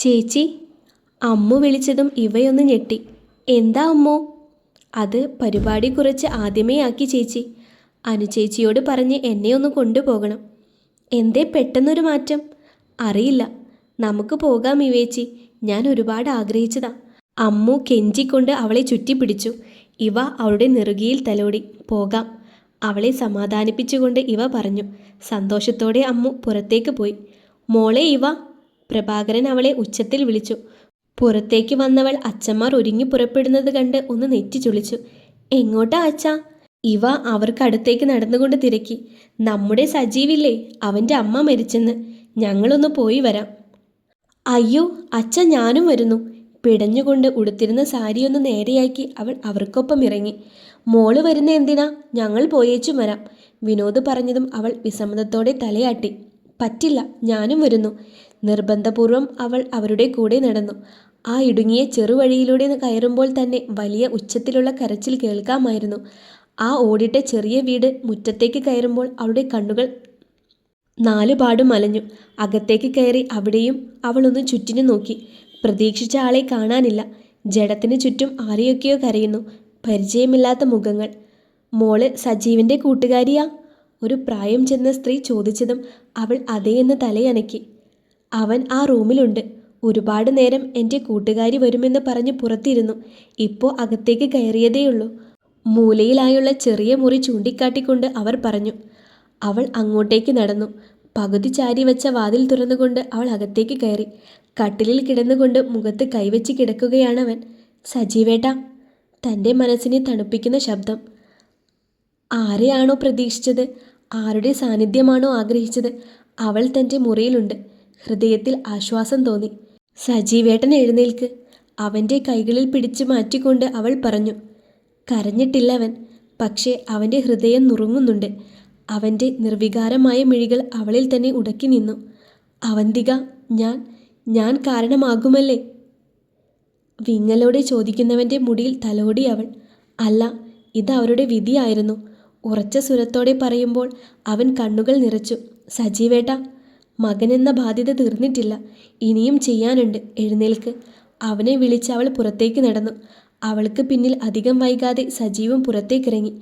ചേച്ചി അമ്മു വിളിച്ചതും ഇവയൊന്ന് ഞെട്ടി. എന്താ അമ്മോ? അത് പരിപാടി കുറച്ച് ആദ്യമേ ആക്കി ചേച്ചി. അനുചേച്ചിയോട് പറഞ്ഞ് എന്നെ ഒന്ന് കൊണ്ടുപോകണം. എന്തേ പെട്ടെന്നൊരു മാറ്റം? അറിയില്ല. നമുക്ക് പോകാം ഇവേച്ചി. ഞാൻ ഒരുപാട് ആഗ്രഹിച്ചതാ. അമ്മു കെഞ്ചിക്കൊണ്ട് അവളെ ചുറ്റിപ്പിടിച്ചു. ഇവ അവളുടെ നെറുകിയിൽ തലോടി. പോകാം. അവളെ സമാധാനിപ്പിച്ചുകൊണ്ട് ഇവ പറഞ്ഞു. സന്തോഷത്തോടെ അമ്മു പുറത്തേക്ക് പോയി. മോളെ ഇവ പ്രഭാകരൻ അവളെ ഉച്ചത്തിൽ വിളിച്ചു. പുറത്തേക്ക് വന്നവൾ അച്ഛന്മാർ ഒരുങ്ങി പുറപ്പെടുന്നത് കണ്ട് ഒന്ന് നെറ്റി ചുളിച്ചു. എങ്ങോട്ടാ അച്ഛാ? ഇവ അവർക്കടുത്തേക്ക് നടന്നുകൊണ്ട് തിരക്കി. നമ്മുടെ സജീവില്ലേ അവന്റെ അമ്മ മരിച്ചെന്ന്. ഞങ്ങളൊന്ന് പോയി വരാം. അയ്യോ അച്ഛ ഞാനും വരുന്നു. പിടഞ്ഞുകൊണ്ട് ഉടുത്തിരുന്ന സാരിയൊന്ന് നേരെയാക്കി അവൾ അവർക്കൊപ്പം ഇറങ്ങി. മോൾ വരുന്ന എന്തിനാ? ഞങ്ങൾ പോയേച്ചും വരാം. വിനോദ് പറഞ്ഞതും അവൾ വിസമ്മതത്തോടെ തലയാട്ടി. പറ്റില്ല ഞാനും വരുന്നു. നിർബന്ധപൂർവം അവൾ അവരുടെ കൂടെ നടന്നു. ആ ഇടുങ്ങിയ ചെറുവഴിയിലൂടെ കയറുമ്പോൾ തന്നെ വലിയ ഉച്ചത്തിലുള്ള കരച്ചിൽ കേൾക്കാമായിരുന്നു. ആ ഓടിട്ട ചെറിയ വീട് മുറ്റത്തേക്ക് കയറുമ്പോൾ അവളുടെ കണ്ണുകൾ നാലുപാടും അലഞ്ഞു അകത്തേക്ക് കയറി അവിടെയും അവളൊന്ന് ചുറ്റിനു നോക്കി. പ്രതീക്ഷിച്ച ആളെ കാണാനില്ല. ജഡത്തിന് ചുറ്റും ആരെയൊക്കെയോ കരയുന്നു. പരിചയമില്ലാത്ത മുഖങ്ങൾ. മോൾ സജീവിന്റെ കൂട്ടുകാരിയാ? ഒരു പ്രായം ചെന്ന സ്ത്രീ ചോദിച്ചതും അവൾ അതേയെന്ന് തലയനക്കി. അവൻ ആ റൂമിലുണ്ട്. ഒരുപാട് നേരം എന്റെ കൂട്ടുകാരി വരുമെന്ന് പറഞ്ഞ് പുറത്തിരുന്നു. ഇപ്പോൾ അകത്തേക്ക് കയറിയതേയുള്ളൂ. മൂലയിലായുള്ള ചെറിയ മുറി ചൂണ്ടിക്കാട്ടിക്കൊണ്ട് അവർ പറഞ്ഞു. അവൾ അങ്ങോട്ടേക്ക് നടന്നു. പകുതി ചാരി വെച്ച വാതിൽ തുറന്നുകൊണ്ട് അവൾ അകത്തേക്ക് കയറി. കട്ടിലിൽ കിടന്നുകൊണ്ട് മുഖത്ത് കൈവച്ച് കിടക്കുകയാണവൻ. സജീവേട്ട തന്റെ മനസ്സിനെ തണുപ്പിക്കുന്ന ശബ്ദം. ആരെയാണോ പ്രതീക്ഷിച്ചത്? ആരുടെ സാന്നിധ്യമാണോ ആഗ്രഹിച്ചത്? അവൾ തന്റെ മുറിയിലുണ്ട്. ഹൃദയത്തിൽ ആശ്വാസം തോന്നി. സജീവേട്ടൻ എഴുന്നേൽക്ക്. അവന്റെ കൈകളിൽ പിടിച്ചു മാറ്റിക്കൊണ്ട് അവൾ പറഞ്ഞു കരഞ്ഞിട്ടില്ല അവൻ പക്ഷേ അവന്റെ ഹൃദയം നുറുങ്ങുന്നുണ്ട്. അവന്റെ നിർവികാരമായ മിഴികൾ അവളിൽ തന്നെ ഉടക്കി നിന്നു. അവന്തിക ഞാൻ ഞാൻ കാരണമാകുമല്ലേ? വിങ്ങലോടെ ചോദിക്കുന്നവന്റെ മുടിയിൽ തലോടി അവൾ അല്ല ഇത് അവരുടെ വിധിയായിരുന്നു. ഉറച്ച സ്വരത്തോടെ പറയുമ്പോൾ അവൻ കണ്ണുകൾ നിറച്ചു. സജീവേട്ട മകനെന്ന ബാധ്യത തീർന്നിട്ടില്ല. ഇനിയും ചെയ്യാനുണ്ട്. എഴുന്നേൽക്ക്. അവനെ വിളിച്ച് അവൾ പുറത്തേക്ക് നടന്നു. അവൾക്ക് പിന്നിൽ അധികം വൈകാതെ സജീവം പുറത്തേക്കിറങ്ങി.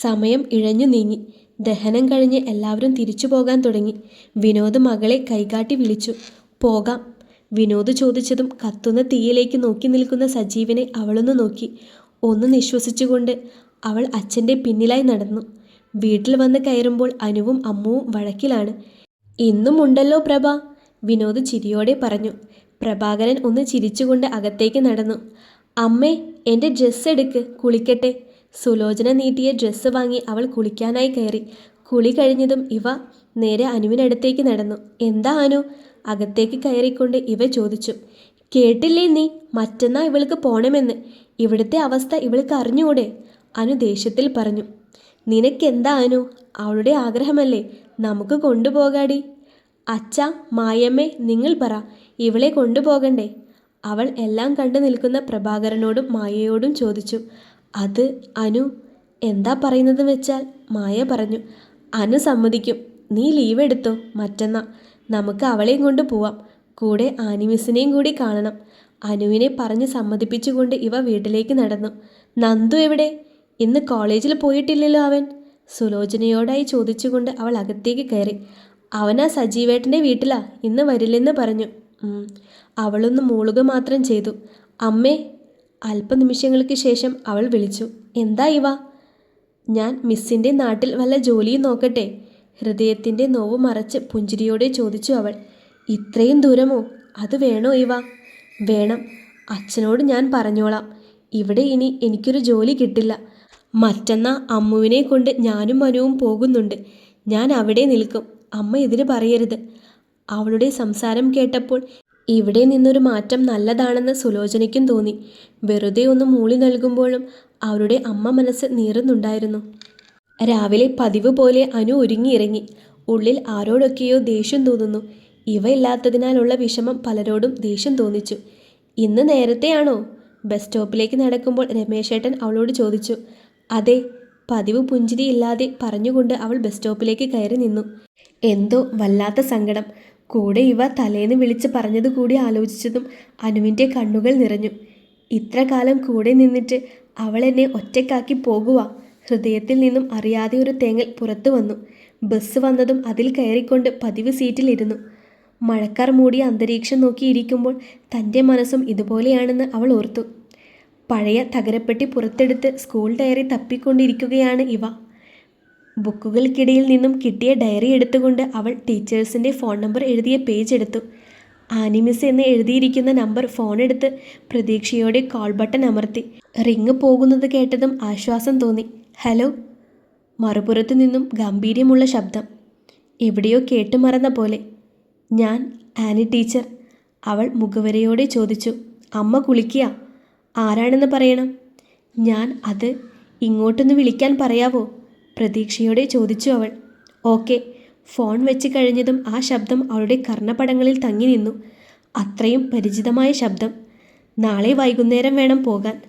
സമയം ഇഴഞ്ഞു നീങ്ങി. ദഹനം കഴിഞ്ഞ് എല്ലാവരും തിരിച്ചു പോകാൻ തുടങ്ങി. വിനോദ് മകളെ കൈകാട്ടി വിളിച്ചു. പോകാം. വിനോദ് ചോദിച്ചതും കത്തുന്ന തീയിലേക്ക് നോക്കി നിൽക്കുന്ന സജീവനെ അവളൊന്ന് നോക്കി. ഒന്ന് നിശ്വസിച്ചുകൊണ്ട് അവൾ അച്ഛന്റെ പിന്നിലായി നടന്നു. വീട്ടിൽ വന്ന് കയറുമ്പോൾ അനുവും അമ്മുവും വഴക്കിലാണ്. ഇന്നും ഉണ്ടല്ലോ പ്രഭ. വിനോദ് ചിരിയോടെ പറഞ്ഞു. പ്രഭാകരൻ ഒന്ന് ചിരിച്ചുകൊണ്ട് അകത്തേക്ക് നടന്നു. അമ്മേ എന്റെ ഡ്രസ്സ് എടുക്ക് കുളിക്കട്ടെ. സുലോചന നീട്ടിയ ഡ്രസ്സ് വാങ്ങി അവൾ കുളിക്കാനായി കയറി. കുളി കഴിഞ്ഞതും ഇവ നേരെ അനുവിനടുത്തേക്ക് നടന്നു. എന്താ അനു? അകത്തേക്ക് കയറിക്കൊണ്ട് ഇവ ചോദിച്ചു. കേട്ടില്ലേ നീ? മറ്റന്നാ ഇവൾക്ക് പോണമെന്ന്. ഇവിടുത്തെ അവസ്ഥ ഇവൾക്ക് അറിഞ്ഞുകൂടെ അനു ദേഷ്യത്തിൽ പറഞ്ഞു. നിനക്കെന്താ അനു? അവളുടെ ആഗ്രഹമല്ലേ? നമുക്ക് കൊണ്ടുപോകാടി. അച്ഛ മായമ്മേ നിങ്ങൾ പറ ഇവളെ കൊണ്ടുപോകണ്ടേ? അവൾ എല്ലാം കണ്ടു നിൽക്കുന്ന പ്രഭാകരനോടും മായയോടും ചോദിച്ചു. അത് അനു എന്താ പറയുന്നത് വെച്ചാൽ? മായ പറഞ്ഞു അനു സമ്മതിക്കും. നീ ലീവ് എടുത്തോ? മറ്റന്നാ. നമുക്ക് അവളെയും കൊണ്ട് പോവാം. കൂടെ ആനിമിസിനെയും കൂടി കാണണം. അനുവിനെ പറഞ്ഞ് സമ്മതിപ്പിച്ചുകൊണ്ട് ഇവ വീട്ടിലേക്ക് നടന്നു. നന്ദു എവിടെ? ഇന്ന് കോളേജിൽ പോയിട്ടില്ലല്ലോ അവൻ. സുലോചനയോടായി ചോദിച്ചുകൊണ്ട് അവൾ അകത്തേക്ക് കയറി. അവനാ സജീവേട്ടന്റെ വീട്ടിലാ ഇന്ന് വരില്ലെന്ന് പറഞ്ഞു. അവളൊന്ന് മൂളുക മാത്രം ചെയ്തു. അമ്മേ അല്പനിമിഷങ്ങൾക്ക് ശേഷം അവൾ വിളിച്ചു. എന്താ ഇവ? ഞാൻ മിസ്സിന്റെ നാട്ടിൽ വല്ല ജോലിയും നോക്കട്ടെ. ഹൃദയത്തിന്റെ നോവ് മറച്ച് പുഞ്ചിരിയോടെ ചോദിച്ചു അവൾ. ഇത്രയും ദൂരമോ? അത് വേണോ ഇവ? വേണം. അച്ഛനോട് ഞാൻ പറഞ്ഞോളാം. ഇവിടെ ഇനി എനിക്കൊരു ജോലി കിട്ടില്ല. മറ്റന്നാ അമ്മുവിനെ കൊണ്ട് ഞാനും മനുവും പോകുന്നുണ്ട്. ഞാൻ അവിടെ നിൽക്കും. അമ്മ ഇതിന് പറയരുത്. അവളുടെ സംസാരം കേട്ടപ്പോൾ ഇവിടെ നിന്നൊരു മാറ്റം നല്ലതാണെന്ന് സുലോചനയ്ക്കും തോന്നി. വെറുതെ ഒന്ന് മൂളി നൽകുമ്പോഴും അവരുടെ അമ്മ മനസ്സ് നീറുന്നുണ്ടായിരുന്നു. രാവിലെ പതിവ് പോലെ അനു ഒരുങ്ങിയിറങ്ങി. ഉള്ളിൽ ആരോടൊക്കെയോ ദേഷ്യം തോന്നുന്നു. ഇവയില്ലാത്തതിനാലുള്ള വിഷമം പലരോടും ദേഷ്യം തോന്നിച്ചു. ഇന്ന് നേരത്തെയാണോ? ബസ് സ്റ്റോപ്പിലേക്ക് നടക്കുമ്പോൾ രമേശേട്ടൻ അവളോട് ചോദിച്ചു. അതെ പതിവ് പുഞ്ചിരിയില്ലാതെ പറഞ്ഞുകൊണ്ട് അവൾ ബസ് സ്റ്റോപ്പിലേക്ക് കയറി നിന്നു. എന്തോ വല്ലാത്ത സങ്കടം. കൂടെ ഇവ തലേന്ന് വിളിച്ച് പറഞ്ഞത് കൂടി ആലോചിച്ചതും അനുവിന്റെ കണ്ണുകൾ നിറഞ്ഞു. ഇത്ര കാലം കൂടെ നിന്നിട്ട് അവൾ എന്നെ ഒറ്റക്കാക്കി പോകുക ഹൃദയത്തിൽ നിന്നും അറിയാതെ ഒരു തേങ്ങൽ പുറത്തു വന്നു. ബസ് വന്നതും അതിൽ കയറിക്കൊണ്ട് പതിവ് സീറ്റിലിരുന്നു. മഴക്കാർ മൂടിയ അന്തരീക്ഷം നോക്കിയിരിക്കുമ്പോൾ തന്റെ മനസ്സും ഇതുപോലെയാണെന്ന് അവൾ ഓർത്തു. പഴയ തകരപ്പെട്ടി പുറത്തെടുത്ത് സ്കൂൾ ഡയറി തപ്പിക്കൊണ്ടിരിക്കുകയാണ് ഇവ. ബുക്കുകൾക്കിടയിൽ നിന്നും കിട്ടിയ ഡയറി എടുത്തുകൊണ്ട് അവൾ ടീച്ചേഴ്സിന്റെ ഫോൺ നമ്പർ എഴുതിയ പേജ് എടുത്തു. ആനിമിസ് എന്ന് എഴുതിയിരിക്കുന്ന നമ്പർ ഫോൺ എടുത്ത് പ്രതീക്ഷയോടെ കോൾ ബട്ടൺ അമർത്തി. റിങ് പോകുന്നത് കേട്ടതും ആശ്വാസം തോന്നി. ഹലോ മറുപുറത്തു നിന്നും ഗാംഭീര്യമുള്ള ശബ്ദം. എവിടെയോ കേട്ടു മറന്ന പോലെ. ഞാൻ ആനി ടീച്ചർ. അവൾ മുഖവരയോടെ ചോദിച്ചു. അമ്മ കുളിക്കുക ആരാണെന്ന് പറയണം? ഞാൻ അത് ഇങ്ങോട്ടൊന്ന് വിളിക്കാൻ പറയാവോ? പ്രതീക്ഷയോടെ ചോദിച്ചു അവൾ. ഓക്കെ. ഫോൺ വെച്ച് കഴിഞ്ഞതും ആ ശബ്ദം അവളുടെ കർണപടങ്ങളിൽ തങ്ങി നിന്നു. അത്രയും പരിചിതമായ ശബ്ദം. നാളെ വൈകുന്നേരം വേണം പോകാൻ.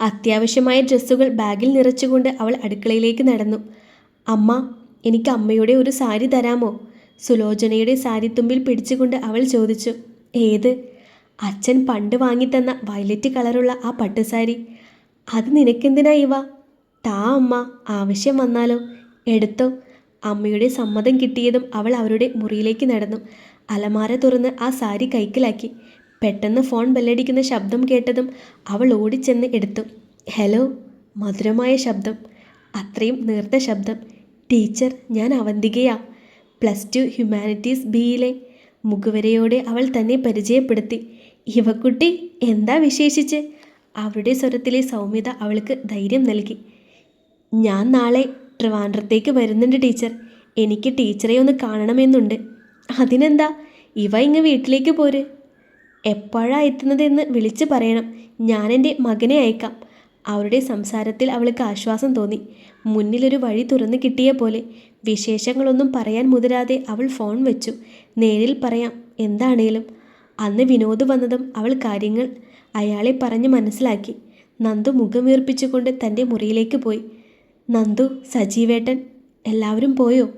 അത്യാവശ്യമായ ഡ്രസ്സുകൾ ബാഗിൽ നിറച്ചുകൊണ്ട് അവൾ അടുക്കളയിലേക്ക് നടന്നു. അമ്മ എനിക്ക് അമ്മയുടെ ഒരു സാരി തരാമോ? സുലോചനയുടെ സാരിത്തുമ്പിൽ പിടിച്ചുകൊണ്ട് അവൾ ചോദിച്ചു. ഏത്? അച്ഛൻ പണ്ട് വാങ്ങിത്തന്ന വയലറ്റ് കളറുള്ള ആ പട്ടുസാരി അത് നിനക്കെന്തിനാ ഇവ? താ അമ്മ ആവശ്യം വന്നാലോ? എടുത്തോ. അമ്മയുടെ സമ്മതം കിട്ടിയതും അവൾ അവരുടെ മുറിയിലേക്ക് നടന്നു. അലമാര തുറന്ന് ആ സാരി കൈക്കലാക്കി. പെട്ടെന്ന് ഫോൺ ബെല്ലടിക്കുന്ന ശബ്ദം കേട്ടതും അവൾ ഓടിച്ചെന്ന് എടുത്തു. ഹലോ മധുരമായ ശബ്ദം. അത്രയും നേർത്ത ശബ്ദം. ടീച്ചർ ഞാൻ അവന്തികയാ. പ്ലസ് ടു ഹ്യൂമാനിറ്റീസ് ബിയിലെ മുഖവരയോടെ അവൾ തന്നെ പരിചയപ്പെടുത്തി. ഇവക്കുട്ടി എന്താ വിശേഷിച്ച്? അവളുടെ സ്വരത്തിലെ സൗമ്യത അവൾക്ക് ധൈര്യം നൽകി. ഞാൻ നാളെ ട്രിവാൻഡ്രത്തേക്ക് വരുന്നുണ്ട് ടീച്ചർ. എനിക്ക് ടീച്ചറെ ഒന്ന് കാണണമെന്നുണ്ട്. അതിനെന്താ? ഇവ ഇങ്ങ് വീട്ടിലേക്ക് പോര്. എപ്പോഴാ എത്തുന്നതെന്ന് വിളിച്ചു പറയണം. ഞാൻ എന്റെ മകനെ അയക്കാം. അവരുടെ സംസാരത്തിൽ അവൾക്ക് ആശ്വാസം തോന്നി. മുന്നിലൊരു വഴി തുറന്നു കിട്ടിയ പോലെ. വിശേഷങ്ങളൊന്നും പറയാൻ മുതിരാതെ അവൾ ഫോൺ വെച്ചു. നേരിൽ പറയാം എന്താണേലും. അന്ന് വിനോദ് വന്നതും അവൾ കാര്യങ്ങൾ അയാളെ പറഞ്ഞ് മനസ്സിലാക്കി. നന്ദു മുഖം വീർപ്പിച്ചുകൊണ്ട് തന്റെ മുറിയിലേക്ക് പോയി. നന്ദു സജീവേട്ടൻ എല്ലാവരും പോയോ?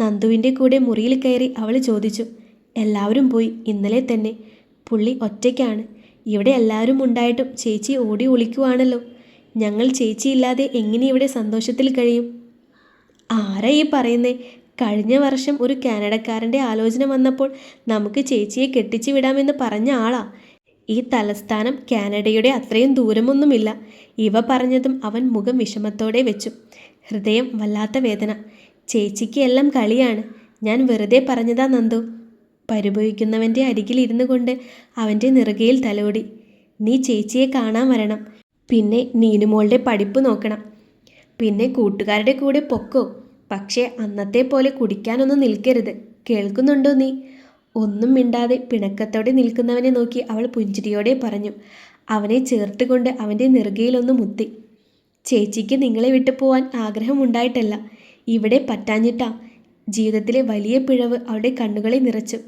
നന്ദുവിന്റെ കൂടെ മുറിയിൽ കയറി അവൾ ചോദിച്ചു. എല്ലാവരും പോയി ഇന്നലെ തന്നെ. പുള്ളി ഒറ്റയ്ക്കാണ്. ഇവിടെ എല്ലാവരും ഉണ്ടായിട്ടും ചേച്ചി ഓടി ഒളിക്കുവാണല്ലോ. ഞങ്ങൾ ചേച്ചിയില്ലാതെ എങ്ങനെ ഇവിടെ സന്തോഷത്തിൽ കഴിയും? ആരാ ഈ പറയുന്നേ? കഴിഞ്ഞ വർഷം ഒരു കാനഡക്കാരന്റെ ആലോചന വന്നപ്പോൾ നമുക്ക് ചേച്ചിയെ കെട്ടിച്ചു വിടാമെന്ന് പറഞ്ഞ ആളാ. ഈ തലസ്ഥാനം കാനഡയുടെ അത്രയും ദൂരമൊന്നുമില്ല. ഇവ പറഞ്ഞതും അവൻ മുഖം വിഷമത്തോടെ വെച്ചു. ഹൃദയം വല്ലാത്ത വേദന. ചേച്ചിക്ക് എല്ലാം കളിയാണ്. ഞാൻ വെറുതെ പറഞ്ഞതാ നന്ദു. പരിഭവിക്കുന്നവന്റെ അരികിൽ ഇരുന്നു കൊണ്ട് അവന്റെ നിറുകയിൽ തലോടി. നീ ചേച്ചിയെ കാണാൻ വരണം. പിന്നെ നീനുമോളുടെ പഠിപ്പ് നോക്കണം. പിന്നെ കൂട്ടുകാരുടെ കൂടെ പൊക്കോ. പക്ഷേ അന്നത്തെ പോലെ കുടിക്കാനൊന്നും നിൽക്കരുത്. കേൾക്കുന്നുണ്ടോ നീ? ഒന്നും മിണ്ടാതെ പിണക്കത്തോടെ നിൽക്കുന്നവനെ നോക്കി അവൾ പുഞ്ചിരിയോടെ പറഞ്ഞു. അവനെ ചേർത്തുകൊണ്ട് അവന്റെ നെറുകയിലൊന്ന് മുത്തി. ചേച്ചിക്ക് നിങ്ങളെ വിട്ടു പോവാൻ ആഗ്രഹമുണ്ടായിട്ടല്ല. ഇവിടെ പറ്റാഞ്ഞിട്ടാ. ജീവിതത്തിലെ വലിയ പിഴവ് അവളുടെ കണ്ണുകളെ നിറച്ചു.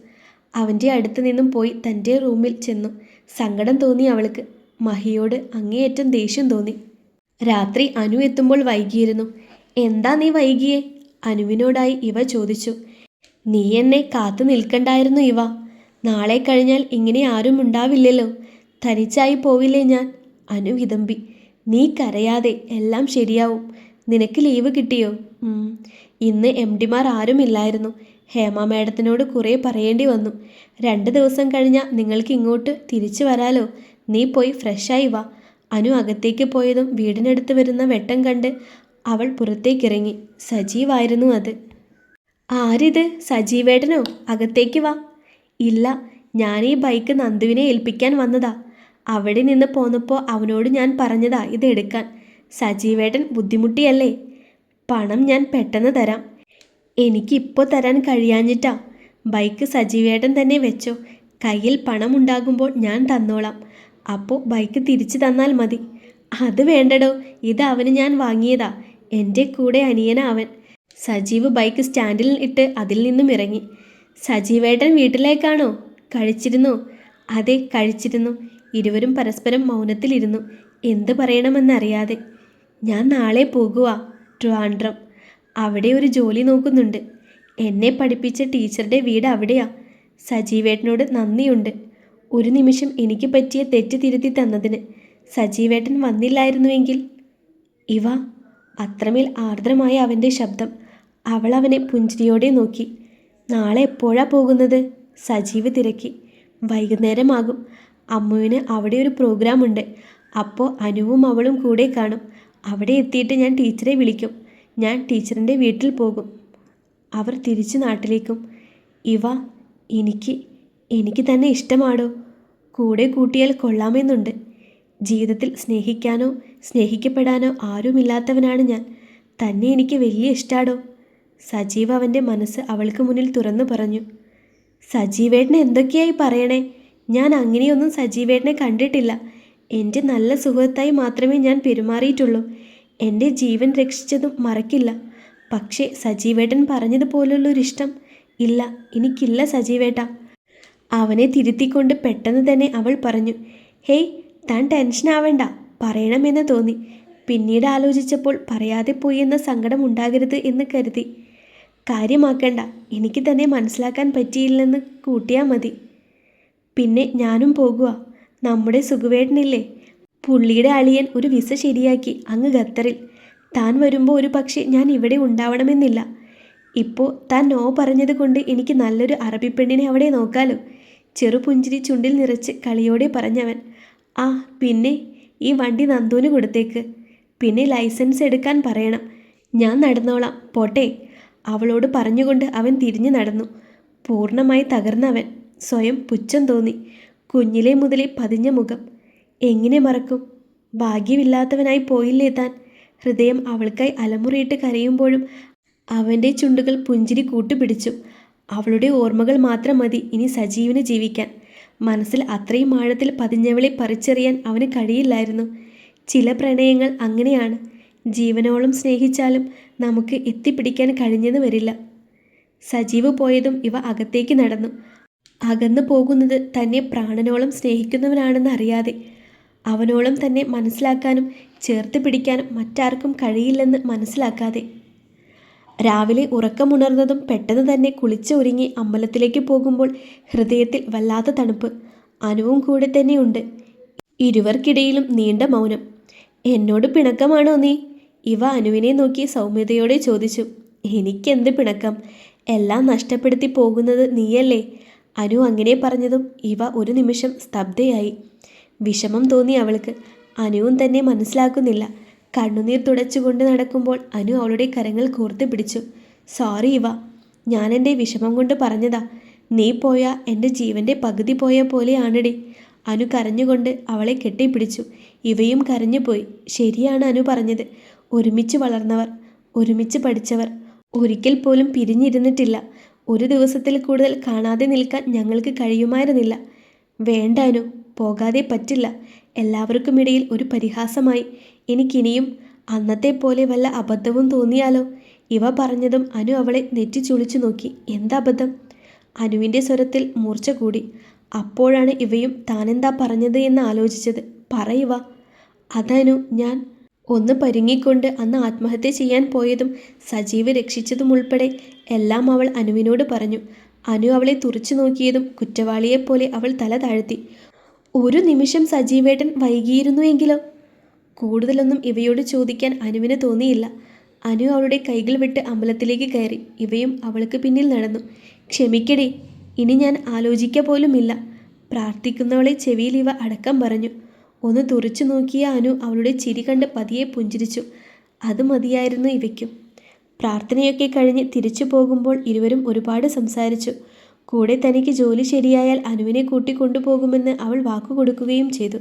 അവന്റെ അടുത്ത് നിന്നും പോയി തന്റെ റൂമിൽ ചെന്നു. സങ്കടം തോന്നി അവൾക്ക്. മഹിയോട് അങ്ങേയറ്റം ദേഷ്യം തോന്നി. രാത്രി അനു എത്തുമ്പോൾ വൈകിയിരുന്നു. എന്താ നീ വൈകിയെ? അനുവിനോടായി ഇവ ചോദിച്ചു. നീ എന്നെ കാത്തു നിൽക്കണ്ടായിരുന്നു ഇവ. നാളെ കഴിഞ്ഞാൽ ഇങ്ങനെ ആരും ഉണ്ടാവില്ലല്ലോ. തനിച്ചായി പോവില്ലേ ഞാൻ? അനു വിതമ്പി. നീ കരയാതെ എല്ലാം ശരിയാവും. നിനക്ക് ലീവ് കിട്ടിയോ? ഇന്ന് എം ഡിമാർ ആരുമില്ലായിരുന്നു. ഹേമ മാഡത്തിനോട് കുറേ പറയേണ്ടി വന്നു. രണ്ട് ദിവസം കഴിഞ്ഞാൽ നിങ്ങൾക്ക് ഇങ്ങോട്ട് തിരിച്ചു വരാലോ. നീ പോയി ഫ്രഷായി വാ. അനു അകത്തേക്ക് പോയതും വീടിനടുത്ത് വരുന്ന വെട്ടം കണ്ട് അവൾ പുറത്തേക്കിറങ്ങി. സജീവായിരുന്നു അത്. ആരിത്? സജീവേട്ടനോ? അകത്തേക്ക് വാ. ഇല്ല ഞാൻ ഈ ബൈക്ക് നന്ദുവിനെ ഏൽപ്പിക്കാൻ വന്നതാ. അവിടെ നിന്ന് പോന്നപ്പോൾ അവനോട് ഞാൻ പറഞ്ഞതാ ഇത് എടുക്കാൻ. സജീവേട്ടൻ ബുദ്ധിമുട്ടിയല്ലേ? പണം ഞാൻ പെട്ടെന്ന് തരാം. എനിക്കിപ്പോൾ തരാൻ കഴിയാഞ്ഞിട്ടാ. ബൈക്ക് സജീവേട്ടൻ തന്നെ വെച്ചോ. കയ്യിൽ പണം ഉണ്ടാകുമ്പോൾ ഞാൻ തന്നോളാം. അപ്പോൾ ബൈക്ക് തിരിച്ചു തന്നാൽ മതി. അത് വേണ്ടടോ. ഇത് അവന് ഞാൻ വാങ്ങിയതാ. എന്റെ കൂടെ അനിയനാവൻ സജീവ് ബൈക്ക് സ്റ്റാൻഡിൽ ഇട്ട് അതിൽ നിന്നും ഇറങ്ങി. സജീവേട്ടൻ വീട്ടിലേക്കാണോ? കഴിച്ചിരുന്നോ? അതെ കഴിച്ചിരുന്നു. ഇരുവരും പരസ്പരം മൗനത്തിലിരുന്നു. എന്ത് പറയണമെന്നറിയാതെ. ഞാൻ നാളെ പോകുക ട്രിവാൻഡ്രം അവിടെ ഒരു ജോലി നോക്കുന്നുണ്ട്. എന്നെ പഠിപ്പിച്ച ടീച്ചറുടെ വീട് അവിടെയാ. സജീവേട്ടനോട് നന്ദിയുണ്ട്. ഒരു നിമിഷം എനിക്ക് പറ്റിയ തെറ്റ് തിരുത്തി തന്നതിന്. സജീവേട്ടൻ വന്നില്ലായിരുന്നുവെങ്കിൽ. ഇവ അത്രമേൽ ആർദ്രമായ അവന്റെ ശബ്ദം അവൾ അവനെ പുഞ്ചിരിയോടെ നോക്കി. നാളെ എപ്പോഴാ പോകുന്നത്? സജീവ് തിരക്കി. വൈകുന്നേരമാകും. അമ്മുവിന് അവിടെ ഒരു പ്രോഗ്രാം ഉണ്ട്. അപ്പോൾ അനുവും അവളും കൂടെ കാണും. അവിടെ എത്തിയിട്ട് ഞാൻ ടീച്ചറെ വിളിക്കും. ഞാൻ ടീച്ചറിന്റെ വീട്ടിൽ പോകും. അവർ തിരിച്ചു നാട്ടിലേക്കും. ഇവ എനിക്ക് എനിക്ക് തന്നെ ഇഷ്ടമാടോ? കൂടെ കൂട്ടിയാൽ കൊള്ളാമെന്നുണ്ട്. ജീവിതത്തിൽ സ്നേഹിക്കാനോ സ്നേഹിക്കപ്പെടാനോ ആരുമില്ലാത്തവനാണ് ഞാൻ. തന്നെ എനിക്ക് വലിയ ഇഷ്ടാടോ? സജീവ് അവന്റെ മനസ്സ് അവൾക്ക് മുന്നിൽ തുറന്നു പറഞ്ഞു. സജീവേട്ടനെ എന്തൊക്കെയായി പറയണേ? ഞാൻ അങ്ങനെയൊന്നും സജീവേട്ടനെ കണ്ടിട്ടില്ല. എന്റെ നല്ല സുഹൃത്തായി മാത്രമേ ഞാൻ പെരുമാറിയിട്ടുള്ളൂ. എന്റെ ജീവൻ രക്ഷിച്ചതും മറക്കില്ല. പക്ഷേ സജീവേട്ടൻ പറഞ്ഞതുപോലുള്ളൊരിഷ്ടം ഇല്ല. എനിക്കില്ല സജീവേട്ട. അവനെ തിരുത്തിക്കൊണ്ട് പെട്ടെന്ന് തന്നെ അവൾ പറഞ്ഞു. ഹേയ് താൻ ടെൻഷൻ ആവണ്ട പറയണമെന്ന് തോന്നി. പിന്നീട് ആലോചിച്ചപ്പോൾ പറയാതെ പോയി എന്ന സങ്കടം ഉണ്ടാകരുത് എന്ന് കരുതി. കാര്യമാക്കണ്ട എനിക്ക് തന്നെ മനസ്സിലാക്കാൻ പറ്റിയില്ലെന്ന് കൂട്ടിയാൽ മതി. പിന്നെ ഞാനും പോകുക നമ്മുടെ സുഖവേട്ടനില്ലേ? പുള്ളിയുടെ അളിയൻ ഒരു വിസ ശരിയാക്കി അങ്ങ് ഖത്തറിൽ. താൻ വരുമ്പോൾ ഒരു പക്ഷേ ഞാൻ ഇവിടെ ഉണ്ടാവണമെന്നില്ല. ഇപ്പോൾ താൻ നോ പറഞ്ഞത് കൊണ്ട് എനിക്ക് നല്ലൊരു അറബി പെണ്ണിനെ അവിടെ നോക്കാലോ. ചെറുപുഞ്ചിരി ചുണ്ടിൽ നിറച്ച് കളിയോടെ പറഞ്ഞവൻ ആ പിന്നെ ഈ വണ്ടി നന്ദുവിന് കൊടുത്തേക്ക്. പിന്നെ ലൈസൻസ് എടുക്കാൻ പറയണം. ഞാൻ നടന്നോളാം. പോട്ടെ. അവളോട് പറഞ്ഞുകൊണ്ട് അവൻ തിരിഞ്ഞു നടന്നു. പൂർണമായി തകർന്നവൻ. സ്വയം പുച്ഛം തോന്നി. കുഞ്ഞിലെ മുതലേ പതിഞ്ഞ മുഖം. എങ്ങനെ മറക്കും? ഭാഗ്യമില്ലാത്തവനായി പോയില്ലേ താൻ? ഹൃദയം അവൾക്കായി അലമുറിയിട്ട് കരയുമ്പോഴും അവന്റെ ചുണ്ടുകൾ പുഞ്ചിരി കൂട്ടുപിടിച്ചു. അവളുടെ ഓർമ്മകൾ മാത്രം മതി ഇനി സജീവന് ജീവിക്കാൻ. മനസ്സിൽ അത്രയും ആഴത്തിൽ പതിഞ്ഞവളെ പറിച്ചെറിയാൻ അവന് കഴിയില്ലായിരുന്നു. ചില പ്രണയങ്ങൾ അങ്ങനെയാണ്. ജീവനോളം സ്നേഹിച്ചാലും നമുക്ക് എത്തിപ്പിടിക്കാൻ കഴിഞ്ഞെന്ന് വരില്ല. സജീവ് പോയതും ഇവ അകത്തേക്ക് നടന്നു. അകന്നു പോകുന്നത് തന്നെ പ്രാണനോളം സ്നേഹിക്കുന്നവനാണെന്ന് അറിയാതെ അവനോളം തന്നെ മനസ്സിലാക്കാനും ചേർത്ത് പിടിക്കാനും മറ്റാർക്കും കഴിയില്ലെന്ന് മനസ്സിലാക്കാതെ. രാവിലെ ഉറക്കമുണർന്നതും പെട്ടെന്ന് തന്നെ കുളിച്ച് ഒരുങ്ങി അമ്പലത്തിലേക്ക് പോകുമ്പോൾ ഹൃദയത്തിൽ വല്ലാത്ത തണുപ്പ്. അനുവും കൂടെ തന്നെയുണ്ട്. ഇരുവർക്കിടയിലും നീണ്ട മൗനം. എന്നോട് പിണക്കമാണോ നീ? ഇവ അനുവിനെ നോക്കി സൗമ്യതയോടെ ചോദിച്ചു. എനിക്കെന്ത് പിണക്കം? എല്ലാം നഷ്ടപ്പെടുത്തി പോകുന്നത് നീയല്ലേ? അനു അങ്ങനെ പറഞ്ഞതും ഇവ ഒരു നിമിഷം സ്തബ്ധയായി. വിഷമം തോന്നി അവൾക്ക്. അനുവും തന്നെ മനസ്സിലാക്കുന്നില്ല. കണ്ണുനീർ തുടച്ചുകൊണ്ട് നടക്കുമ്പോൾ അനു അവളുടെ കരങ്ങൾ കോർത്ത് പിടിച്ചു. സോറി ഇവ. ഞാൻ എന്റെ വിഷമം കൊണ്ട് പറഞ്ഞതാ. നീ പോയ എന്റെ ജീവന്റെ പകുതി പോയ പോലെയാണടി. അനു കരഞ്ഞുകൊണ്ട് അവളെ കെട്ടിപ്പിടിച്ചു. ഇവയും കരഞ്ഞുപോയി. ശരിയാണ് അനു പറഞ്ഞത്. ഒരുമിച്ച് വളർന്നവർ ഒരുമിച്ച് പഠിച്ചവർ. ഒരിക്കൽ പോലും പിരിഞ്ഞിരുന്നിട്ടില്ല. ഒരു ദിവസത്തിൽ കൂടുതൽ കാണാതെ നിൽക്കാൻ ഞങ്ങൾക്ക് കഴിയുമായിരുന്നില്ല. വേണ്ട അനു. പോകാതെ പറ്റില്ല. എല്ലാവർക്കുമിടയിൽ ഒരു പരിഹാസമായി. എനിക്കിനിയും അന്നത്തെ പോലെ വല്ല അബദ്ധവും തോന്നിയാലോ? ഇവ പറഞ്ഞതും അനു അവളെ നെറ്റി ചുളിച്ചു നോക്കി. എന്താബദ്ധം അനുവിന്റെ സ്വരത്തിൽ മൂർച്ച കൂടി. അപ്പോഴാണ് ഇവയും താനെന്താ പറഞ്ഞത് എന്ന് ആലോചിച്ചത്. പറയുക അതനു ഞാൻ ഒന്ന് പരുങ്ങിക്കൊണ്ട് അന്ന് ആത്മഹത്യ ചെയ്യാൻ പോയതും സജീവ് രക്ഷിച്ചതും ഉൾപ്പെടെ എല്ലാം അവൾ അനുവിനോട് പറഞ്ഞു. അനു അവളെ തുറച്ചു നോക്കിയതും കുറ്റവാളിയെപ്പോലെ അവൾ തല താഴ്ത്തി. ഒരു നിമിഷം സജീവേട്ടൻ വൈകിയിരുന്നു എങ്കിലോ. കൂടുതലൊന്നും ഇവയോട് ചോദിക്കാൻ അനുവിന് തോന്നിയില്ല. അനു അവളുടെ കൈകൾ വിട്ട് അമ്പലത്തിലേക്ക് കയറി. ഇവയും അവൾക്ക് പിന്നിൽ നടന്നു. ക്ഷമിക്കടേ ഇനി ഞാൻ ആലോചിക്ക പോലുമില്ല. പ്രാർത്ഥിക്കുന്നവളെ ചെവിയിൽ ഇവ അടക്കം പറഞ്ഞു. ഒന്ന് തുറച്ചു നോക്കിയ അനു അവളുടെ ചിരി കണ്ട് പതിയെ പുഞ്ചിരിച്ചു. അത് മതിയായിരുന്നു ഇവയ്ക്കും. പ്രാർത്ഥനയൊക്കെ കഴിഞ്ഞ് തിരിച്ചു പോകുമ്പോൾ ഇരുവരും ഒരുപാട് സംസാരിച്ചു. കൂടെ തനിക്ക് ജോലി ശരിയായാൽ അനുവിനെ കൂട്ടിക്കൊണ്ടുപോകുമെന്ന് അവൾ വാക്കുകൊടുക്കുകയും ചെയ്തു.